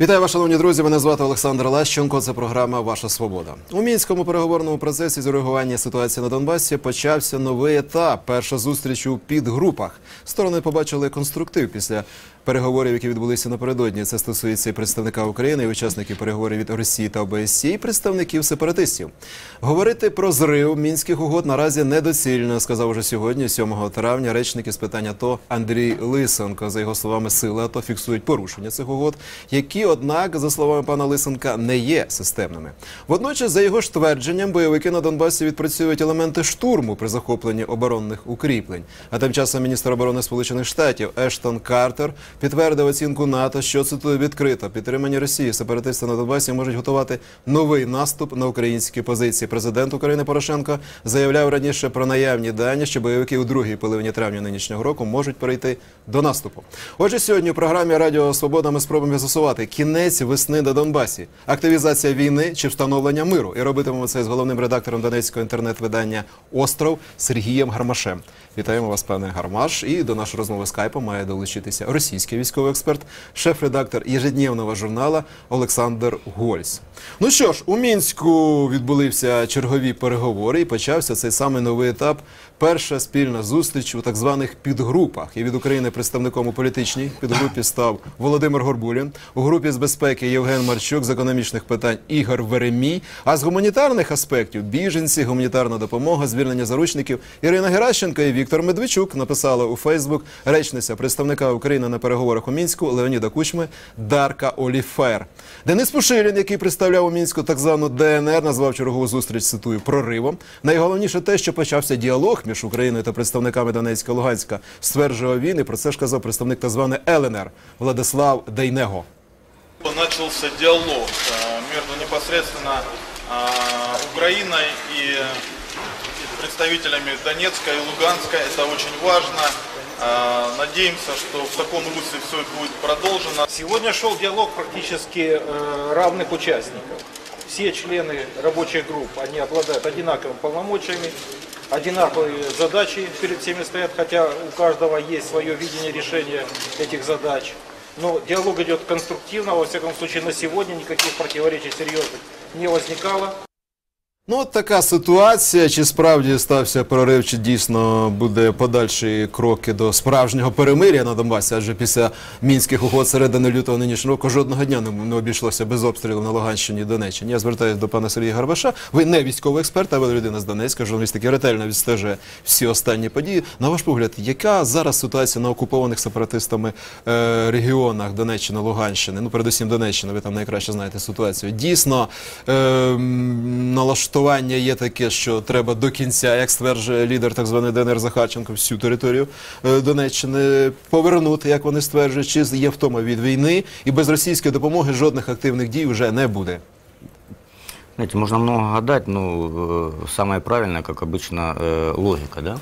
Вітаю вас, шановні друзі. Мене звати Олександр Лащенко. Це програма Ваша Свобода. У мінському переговорному процесі з урегування ситуації на Донбасі почався новий етап. Перша зустріч у підгрупах. Сторони побачили конструктив після переговорів, які відбулися напередодні. Це стосується і представника України, і учасників переговорів від Росії та ОБСЄ, і представників сепаратистів. Говорити про зрив мінських угод наразі недоцільно, сказав уже сьогодні, 7 травня, речник із питання АТО Андрій Лисенко. За його словами, сили АТО фіксують порушення цих угод, які, однак, за словами пана Лисенка, не є системними. Водночас, за його ж твердженням, бойовики на Донбасі відпрацюють елементи штурму при захопленні оборонних укріплень. А тим часом міністр оборони Сполучених Штатів Ештон Картер підтвердив оцінку НАТО, що цитую відкрито підтримані Росії сепаратисти на Донбасі можуть готувати новий наступ на українські позиції. Президент України Порошенко заявляв раніше про наявні дані, що бойовики у другій половині травня нинішнього року можуть перейти до наступу. Отже, сьогодні у програмі Радіо Свобода ми спробуємо з'ясувати кінець весни на Донбасі, активізація війни чи встановлення миру. І робитимемо це з головним редактором донецького інтернет-видання Остров Сергієм Гармашем. Вітаємо вас, пане Гармаш. І до нашої розмови скайпу має долучитися російський військовий експерт, шеф-редактор ежедневного журнала Олександр Гольц. Ну що ж, у мінську відбулися чергові переговори, і почався цей самий новий етап. Перша спільна зустріч у так званих підгрупах. І від України представником у політичній підгрупі став Володимир Горбулін, у групі з безпеки Євген Марчук, з економічних питань Ігор Веремій. А з гуманітарних аспектів біженці, гуманітарна допомога, звільнення заручників Ірина Геращенко і Віктор Медведчук написали у Фейсбук речниця представника України на переговорах у мінську Леоніда Кучми Дарка Оліфер. Денис Пушилін, який представляв у мінську так звану ДНР, назвав чергову зустріч цитую проривом. Найголовніше те, що почався діалог між Україною та представниками Донецька Луганська, стверджував він, і про це ж казав представник так званої ЛНР Владислав Дейнего. Начался диалог э, между непосредственно э, Украиной и представителями Донецка и Луганска. Это очень важно. Э, Надеемся, что в таком русле все будет продолжено. Сегодня шел диалог практически э, равных участников. Все члены рабочих групп, они обладают одинаковыми полномочиями, одинаковые задачи перед всеми стоят, хотя у каждого есть свое видение решения этих задач. Но диалог идет конструктивно, во всяком случае на сегодня никаких противоречий серьезных не возникало. Ну, от така ситуація. Чи справді стався прорив, чи дійсно буде подальші кроки до справжнього перемиря на Донбасі? Адже після мінських угод середини лютого нинішнього року жодного дня не, обійшлося без обстрілів на Луганщині і Донеччині. Я звертаюся до пана Сергія Гарбаша. Ви не військовий експерт, а ви людина з Донецька, журналіст, який ретельно відстежує всі останні події. На ваш погляд, яка зараз ситуація на окупованих сепаратистами е, регіонах Донеччини, Луганщини? Ну, передусім Донеччина, ви там найкраще знаєте ситуацію. Дійсно, е, м, налаштування є таке, що треба до кінця, як стверджує лідер так званої ДНР Захарченко, всю територію е, Донеччини повернути, як вони стверджують, чи є втома від війни, і без російської допомоги жодних активних дій вже не буде. Знаете, можно много гадать, но э, самое правильное, как обычно, э, логика, да?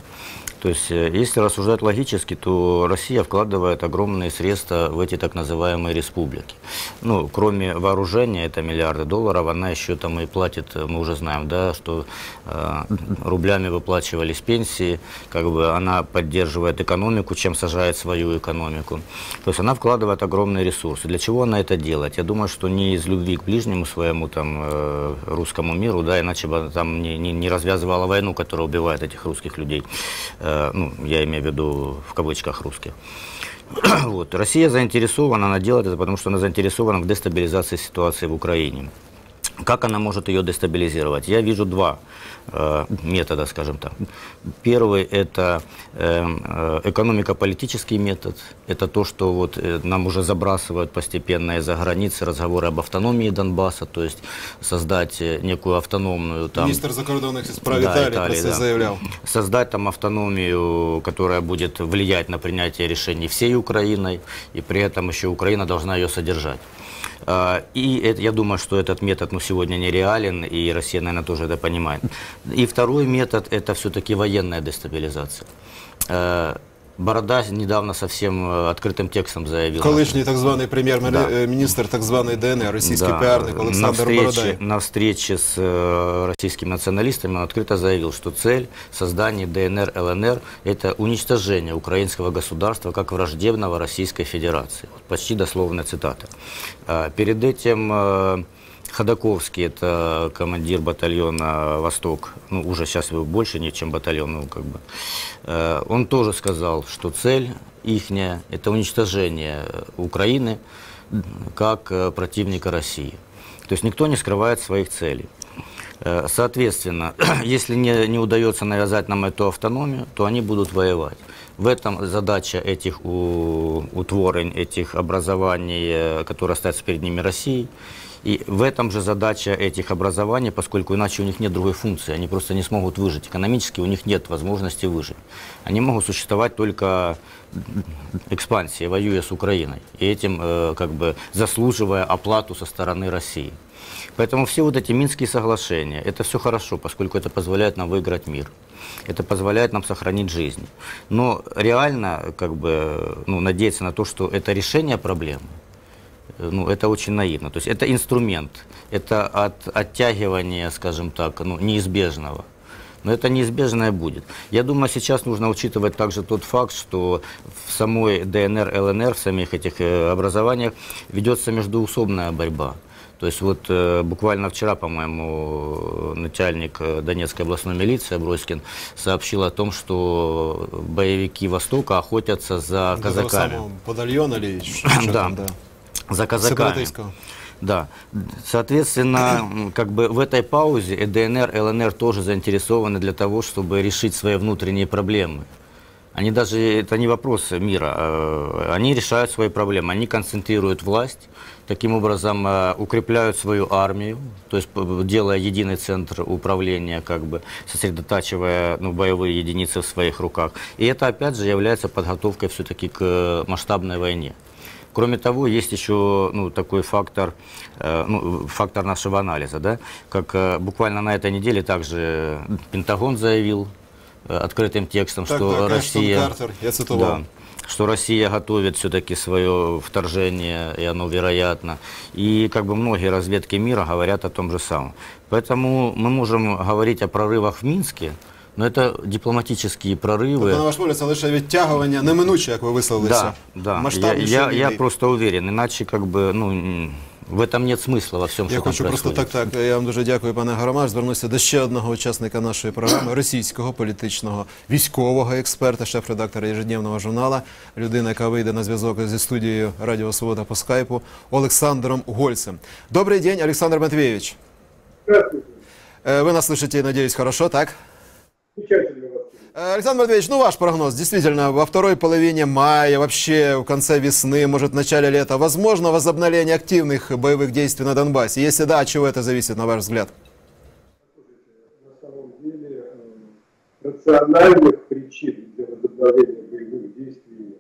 То есть, э, если рассуждать логически, то Россия вкладывает огромные средства в эти так называемые республики. Ну, кроме вооружения, это миллиарды долларов, она еще там и платит, э, мы уже знаем, да, что э, рублями выплачивались пенсии, как бы она поддерживает экономику, чем сажает свою экономику. То есть она вкладывает огромные ресурсы. Для чего она это делает? Я думаю, что не из любви к ближнему своему там э, русскому миру, да, иначе бы там не, не, не развязывала войну, которая убивает этих русских людей. Э, ну, я имею в виду в кавычках русских. Вот. Россия заинтересована, она делает это, потому что она заинтересована в дестабилизации ситуации в Украине. Как она может ее дестабилизировать? Я вижу два э, метода, скажем так. Первый – это э, э, экономико-политический метод. Это то, что вот, э, нам уже забрасывают постепенно из-за границы разговоры об автономии Донбасса, то есть создать э, некую автономную там, Міністр закордонних справ Да, Італії про Італії, це да. заявляв. создать там автономию, которая будет влиять на принятие решений всей Украиной, и при этом еще Украина должна ее содержать. А, И это, я думаю, что этот метод ну, сегодня нереален, и Россия, наверное, тоже это понимает. И второй метод – это все-таки военная дестабилизация. Э, Борода недавно совсем э, открытым текстом заявил. Колишній так званий прем'єр-міністр так званий ДНР, російський Да, піарник на Олександр встрече, Бородай. на встрече с э, российскими националистами он открыто заявил, что цель создания ДНР, ЛНР – это уничтожение украинского государства как враждебного Российской Федерации. Вот почти дословная цитата. А, Перед этим э, Ходаковский, это командир батальона «Восток», ну, уже сейчас его больше, не чем батальон, ну, как бы, э, он тоже сказал, что цель ихняя – это уничтожение Украины как э, противника России. То есть никто не скрывает своих целей. Э, Соответственно, если не, не удается навязать нам эту автономию, то они будут воевать. В этом задача этих у- утворень, этих образований, которые остаются перед ними Россией. И в этом же задача этих образований, поскольку иначе у них нет другой функции, они просто не смогут выжить. Экономически у них нет возможности выжить. Они могут существовать только экспансией, воюя с Украиной, и этим э, как бы заслуживая оплату со стороны России. Поэтому все вот эти Минские соглашения, это все хорошо, поскольку это позволяет нам выиграть мир. Это позволяет нам сохранить жизнь. Но реально как бы, ну, надеяться на то, что это решение проблемы, ну, это очень наивно. То есть это инструмент, это от, оттягивание, скажем так, ну, неизбежного. Но это неизбежное будет. Я думаю, сейчас нужно учитывать также тот факт, что в самой ДНР, ЛНР, в самих этих э, образованиях ведется междуусобная борьба. То есть вот э, буквально вчера, по-моему, начальник э, Донецкой областной милиции Аброськин сообщил о том, что боевики Востока охотятся за казаками. самого Подальйона или що Да. да. За казаками. Да. Соответственно, как бы в этой паузе и ДНР, ЛНР тоже заинтересованы для того, чтобы решить свои внутренние проблемы. Они даже, это не вопрос мира, э, они решают свои проблемы, они концентрируют власть, таким образом э, укрепляют свою армию, то есть делая единый центр управления, как бы сосредотачивая ну, боевые единицы в своих руках. И это опять же является подготовкой все-таки к э, масштабной войне. Кроме того, есть еще ну, такой фактор, э, ну, фактор нашего анализа, да, как э, буквально на этой неделе также Пентагон заявил э, открытым текстом, Так, что так, Эштон Россия, Картер, я да, что Россия готовит все-таки свое вторжение, и оно вероятно. И как бы многие разведки мира говорят о том же самом. Поэтому мы можем говорить о прорывах в Минске, но это дипломатические прорывы. Тобто, на ваш погляд, це лише відтягування неминуче, як ви висловилися. Да, да. Я, Масштабнішої я, я війни. просто уверен, иначе как бы, ну, м, в этом нет смысла во всем, Я что там хочу просто происходит. так, так. Я вам дуже дякую, пане Гарамаш. Звернуся до ще одного учасника нашої програми, російського політичного військового експерта, шеф-редактора ежедневного журнала, людина, яка вийде на зв'язок зі студією Радіо Свобода по скайпу Олександром Гольцем. Добрий день, Олександр Матвеевич. Здравствуйте. Э, Вы нас слышите, надеюсь, хорошо, так? Э, Александр Матвеевич, ну ваш прогноз. Действительно, во второй половине мая, вообще в конце весны, может, в начале лета, возможно возобновление активных боевых действий на Донбассе? Если да, от чего это зависит, на ваш взгляд? На самом деле э, рациональных причин для возобновления боевых действий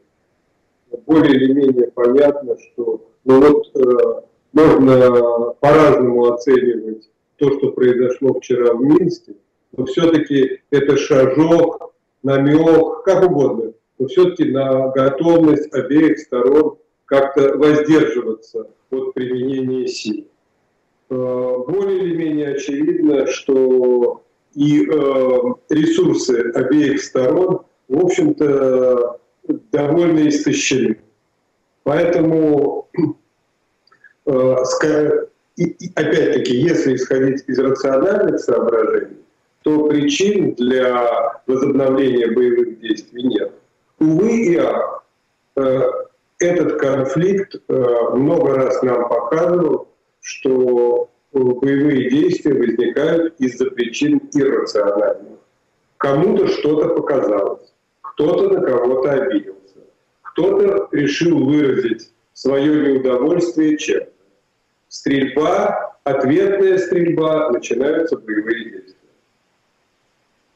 Более или менее понятно, что ну вот, э, можно по-разному оценивать то, что произошло вчера в Минске, но все-таки это шажок, намек, как угодно, но все-таки на готовность обеих сторон как-то воздерживаться от применения сил. Э, более или менее очевидно, что и э, ресурсы обеих сторон, в общем-то, довольно истощены. Поэтому, э, опять-таки, если исходить из рациональных соображений, то причин для возобновления боевых действий нет. Увы и ах, э, этот конфликт э, много раз нам показывал, что э, боевые действия возникают из-за причин иррациональных. Кому-то что-то показалось, кто-то на кого-то обиделся, кто-то решил выразить свое неудовольствие чем-то. Стрельба, ответная стрельба, начинаются боевые действия.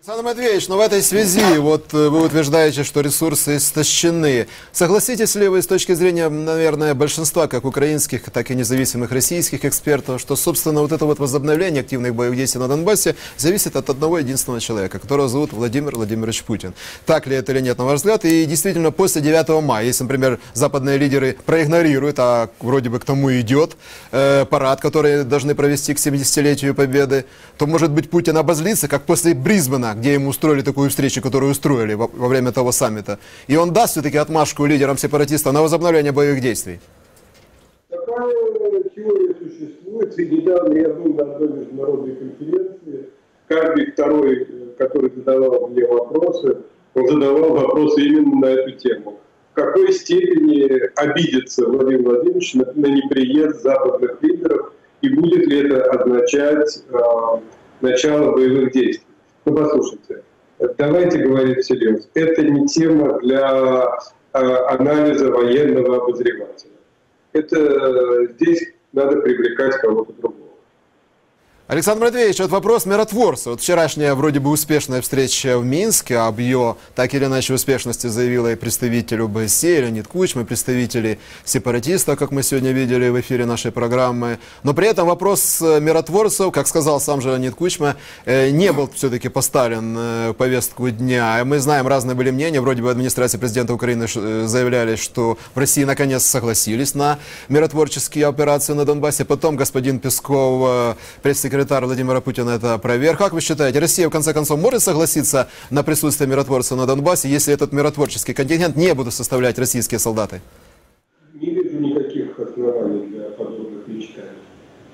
Александр Матвеевич, но в этой связи вот э, вы утверждаете, что ресурсы истощены. Согласитесь ли вы с точки зрения, наверное, большинства как украинских, так и независимых российских экспертов, что, собственно, вот это вот возобновление активных боевых действий на Донбассе зависит от одного единственного человека, которого зовут Владимир Владимирович Путин. Так ли это или нет, на ваш взгляд? И действительно, после 9 мая, если, например, западные лидеры проигнорируют, а вроде бы к тому идет э, парад, который должны провести к 70-летию Победы, то, может быть, Путин обозлится, как после Брисбена, где ему устроили такую встречу, которую устроили во, во время того саммита. И он даст все-таки отмашку лидерам сепаратистов на возобновление боевых действий. Такая теория существует. И недавно я был на одной международной конференции. Каждый второй, который задавал мне вопросы, он задавал вопросы именно на эту тему. В какой степени обидится Владимир Владимирович на, на неприезд западных лидеров и будет ли это означать э, начало боевых действий? Ну, послушайте, давайте говорить всерьез. Это не тема для э, анализа военного обозревателя. Это э, здесь надо привлекать кого-то другого. Александр Матвеевич, вот вопрос миротворца. Вот вчерашняя вроде бы успешная встреча в Минске, об ее так или иначе успешности заявила и представитель ОБСЕ, Леонид Кучма, представители сепаратистов, как мы сегодня видели в эфире нашей программы. Но при этом вопрос э, миротворцев, как сказал сам же Леонид Кучма, э, не был все-таки поставлен э, в повестку дня. Мы знаем, разные были мнения. Вроде бы администрация президента Украины заявляли, что в России наконец согласились на миротворческие операции на Донбассе. Потом господин Песков, пресс-секретарь секретарь Владимира Путина это проверь. Как вы считаете, Россия в конце концов может согласиться на присутствие миротворца на Донбассе, если этот миротворческий контингент не будут составлять российские солдаты? Не вижу никаких оснований для подобных мечтаний.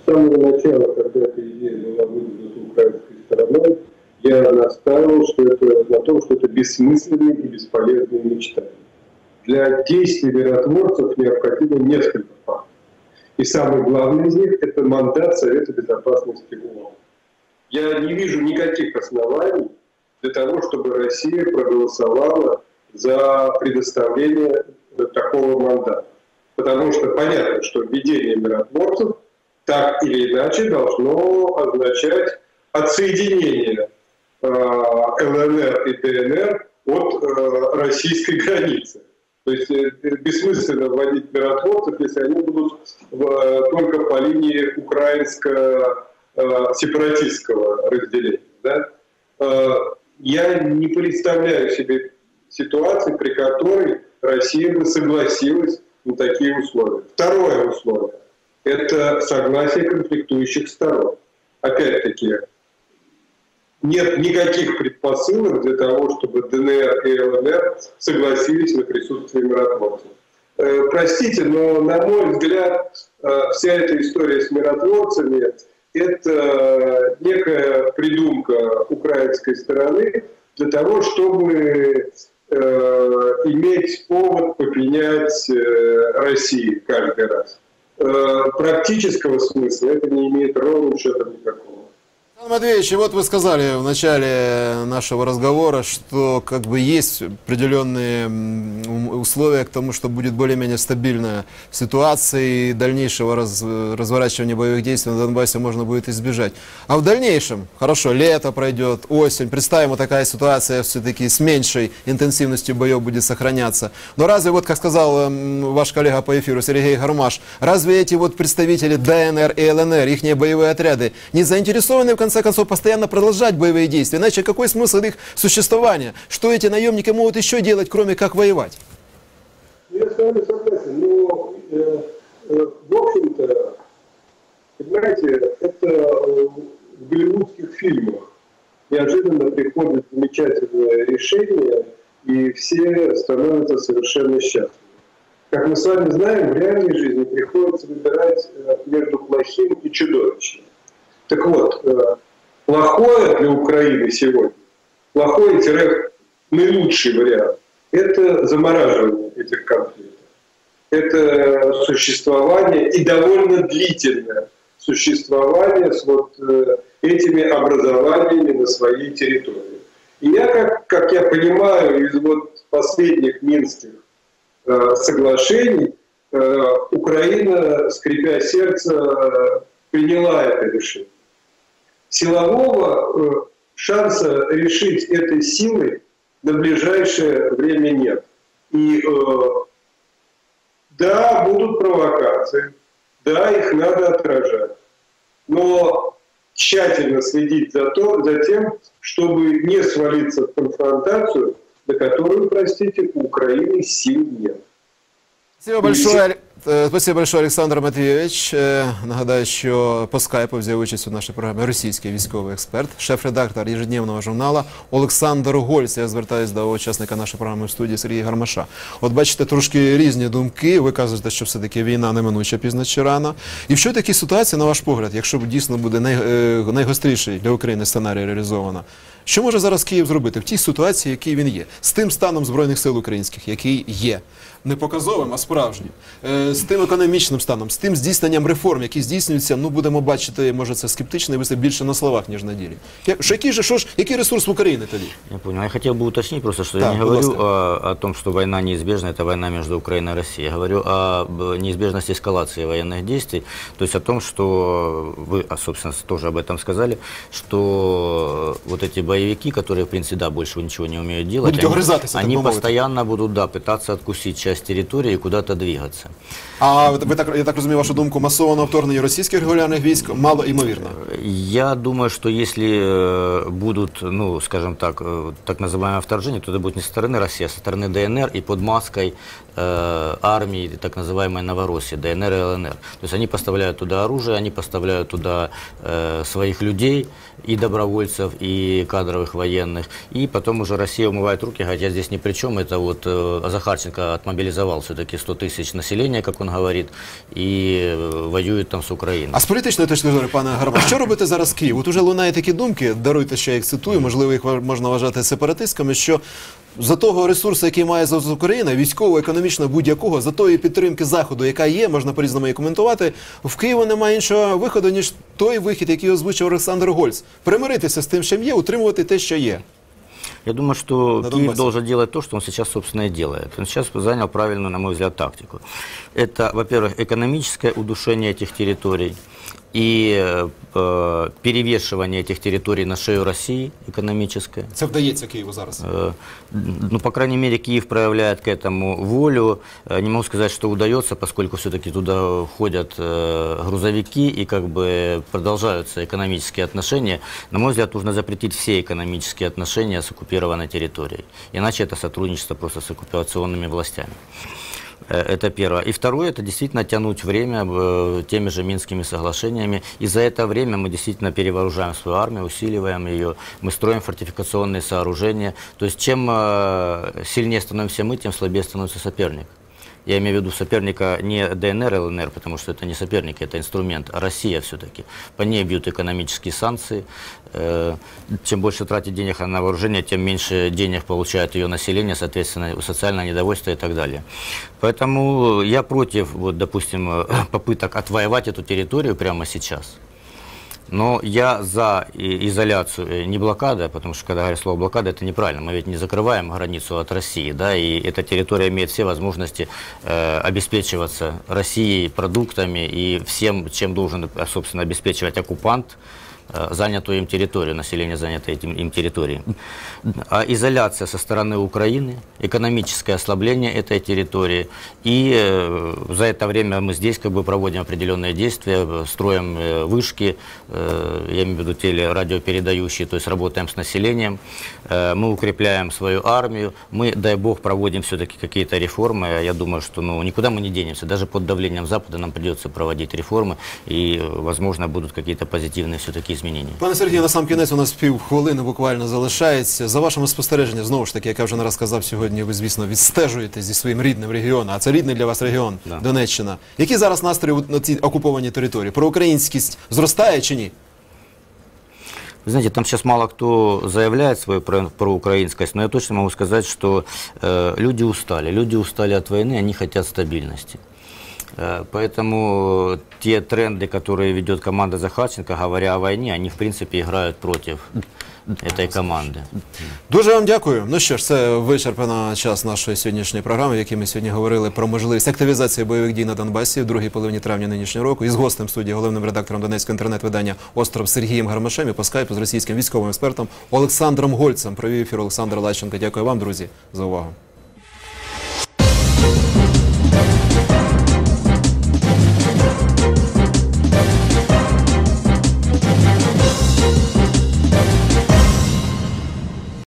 С самого начала, когда эта идея была выдвинута украинской стороной, я настаивал что это, на том, что это бессмысленные и бесполезные мечтания. Для действий миротворцев необходимо несколько фактов. И самый главный из них – это мандат Совета Безопасности ООН. Я не вижу никаких оснований для того, чтобы Россия проголосовала за предоставление такого мандата. Потому что понятно, что введение миротворцев так или иначе должно означать отсоединение э, ЛНР и ДНР от э, российской границы. То есть э, бессмысленно вводить миротворцев, если они будут в, только по линии украинско-сепаратистского э, разделения. Да? Э, я не представляю себе ситуации, при которой Россия бы согласилась на такие условия. Второе условие – это согласие конфликтующих сторон. Опять-таки, нет никаких предпосылок для того, чтобы ДНР и ЛНР согласились на присутствие миротворцев. Э, простите, но, на мой взгляд, э, вся эта история с миротворцами – это некая придумка украинской стороны для того, чтобы э, иметь повод попенять России каждый раз. Практического смысла это не имеет ровным счетом никакого. Матвеевич, вот вы сказали в начале нашего разговора, что как бы есть определенные условия к тому, что будет более-менее стабильная ситуация и дальнейшего раз, разворачивания боевых действий на Донбассе можно будет избежать. А в дальнейшем, хорошо, лето пройдет, осень, представим, вот такая ситуация все-таки с меньшей интенсивностью боев будет сохраняться. Но разве, вот как сказал ваш коллега по эфиру Сергей Гармаш, разве эти вот представители ДНР и ЛНР, их боевые отряды, не заинтересованы в конце концов, постоянно продолжать боевые действия. Иначе какой смысл их существования? Что эти наемники могут еще делать, кроме как воевать? Я с вами согласен, но э, э, в общем-то, понимаете, это э, в голливудских фильмах неожиданно приходит замечательное решение, и все становятся совершенно счастливы. Как мы с вами знаем, в реальной жизни приходится выбирать э, между плохим и чудовищным. Так вот, э, плохое для Украины сегодня, плохой-наилучший вариант, это замораживание этих конфликтов. Это существование и довольно длительное существование с вот э, этими образованиями на своей территории. И я, как, как я понимаю, из вот последних минских э, соглашений Украина, скрипя сердце, приняла это решение. Силового шанса решить этой силой на ближайшее время нет. И э, да, будут провокации, да, их надо отражать, но тщательно следить за, то, за тем, чтобы не свалиться в конфронтацию, на которую, простите, у Украины сил нет. Спасибо большое, Спасибо большое, Олександр Матвійович. Е, Нагадаю, що по скайпу взяв участь у нашій програмі російський військовий експерт, шеф-редактор ежедневного журнала Олександр Гольц. Я звертаюся до учасника нашої програми в студії Сергія Гармаша. От бачите, трошки різні думки. Ви кажете, що все-таки війна неминуча пізно чи рано. І в що такій ситуації, на ваш погляд, якщо дійсно буде е, найгостріший для України сценарій реалізовано, що може зараз Київ зробити в тій ситуації, який він є, з тим станом збройних сил українських, який є, не показовим, а справжнім, Е, з тим економічним станом, з тим здійсненням реформ, які здійснюються, ну будемо бачити, може це скептичний вислів більше на словах, ніж на ділі. Я- Що який же що ж, який ресурс в Україні тоді? Я понял. Я хотел бы уточнить просто, что Так, я не будь говорю ласка. о, о том, что война неизбежна, это война между Украиной и Россией. Я говорю о неизбежности эскалации военных действий, то есть о том, что вы, а, собственно, тоже об этом сказали, что вот эти боевики, которые, в принципе, да, больше ничего не умеют делать, Будут огрызаться, так они бы мовить. постоянно будут, да, пытаться откусить часть территории и куда-то двигаться. А ви так я так розумію, вашу думку, масованого вторгнення російських регулярних військ мало імовірно. Я думаю, что если э, будут, ну, скажем так, э, так называемое вторжение, то это будет не со стороны России, а со стороны ДНР и под маской э, армии так называемой Новороссии, ДНР и ЛНР. То есть они поставляют туда оружие, они поставляют туда э, своих людей, и добровольцев, и кадровых военных, и потом уже Россия умывает руки, говорит, я здесь ни при чем, это вот э, Захарченко отмобилизовал все-таки 100 тысяч населения, как он говорит, и э, воюет там с Украиной. А з політичної точки зору, пане Гарба, що робити зараз Київ? От уже лунають такі думки, даруйте, що я їх цитую, можливо, їх ва- можна вважати сепаратистками, що за того ресурсу, який має зараз Україна, військово, економічно будь-якого, за тої підтримки Заходу, яка є, можна по-різному її коментувати, в Києву немає іншого виходу, ніж той вихід, який озвучив Олександр Гольц. Примиритися з тим, що є, утримувати те, що є. Я думаю, что На Киев Донбассе. должен делать то, что он сейчас, собственно, и делает. Он сейчас занял правильную, на мой взгляд, тактику. Это, во-первых, экономическое удушение этих территорий И э, перевешивание этих территорий на шею России экономическое. Це вдається Києву зараз. Э, Ну, по крайней мере, Киев проявляет к этому волю. Э, Не могу сказать, что удается, поскольку все-таки туда ходят э, грузовики и как бы продолжаются экономические отношения. На мой взгляд, нужно запретить все экономические отношения с оккупированной территорией. Иначе это сотрудничество просто с оккупационными властями. Э, Это первое. И второе, это действительно тянуть время э, теми же Минскими соглашениями. И за это время мы действительно перевооружаем свою армию, усиливаем ее, мы строим фортификационные сооружения. То есть чем э, сильнее становимся мы, тем слабее становится соперник. Я имею в виду соперника не ДНР, ЛНР, потому что это не соперники, это инструмент, а Россия все-таки. По ней бьют экономические санкции. Э, Чем больше тратит денег на вооружение, тем меньше денег получает ее население, соответственно, социальное недовольство и так далее. Поэтому я против, вот, допустим, э, попыток отвоевать эту территорию прямо сейчас. Но я за и- изоляцию, э, не блокада, потому что когда говорят слово блокада, это неправильно. Мы ведь не закрываем границу от России, да, и эта территория имеет все возможности э, обеспечиваться Россией продуктами и всем, чем должен, э, собственно, обеспечивать оккупант, э, занятую им территорию, население занятой этим, им территорией. А изоляция со стороны Украины, экономическое ослабление этой территории. И э, за это время мы здесь как бы проводим определенные действия, э, строим э, вышки, э, я имею в виду телерадиопередающие, то есть работаем с населением, э, мы укрепляем свою армию, мы, дай бог, проводим все-таки какие-то реформы. Я думаю, что ну, никуда мы не денемся, даже под давлением Запада нам придется проводить реформы, и, э, возможно, будут какие-то позитивные все-таки изменения. Пане Сергію, на сам кінець у нас півхвилини буквально залишається. За вашими спостереженнями, знову ж таки, як я вже не раз сказав сьогодні, ви, звісно, відстежуєте зі своїм рідним регіоном, а це рідний для вас регіон Да. Донеччина. Які зараз настрої на цій окупованій території? Проукраїнськість зростає чи ні? Вы знаете, там сейчас мало кто заявляет свою про- проукраинскость, но я точно могу сказать, что э, люди устали. Люди устали от войны, они хотят стабильности. Э, Поэтому те тренды, которые ведет команда Захарченко, говоря о войне, они в принципе играют против этой команды. Дуже вам дякую. Ну що ж, це вичерпано час нашої сьогоднішньої програми, в якій ми сьогодні говорили про можливість активізації бойових дій на Донбасі в другій половині травня нинішнього року. І з гостем студії, головним редактором Донецького інтернет-видання Остров Сергієм Гармашем і по скайпу з російським військовим експертом Олександром Гольцем. Провів ефір Олександр Лащенко. Дякую вам, друзі, за увагу.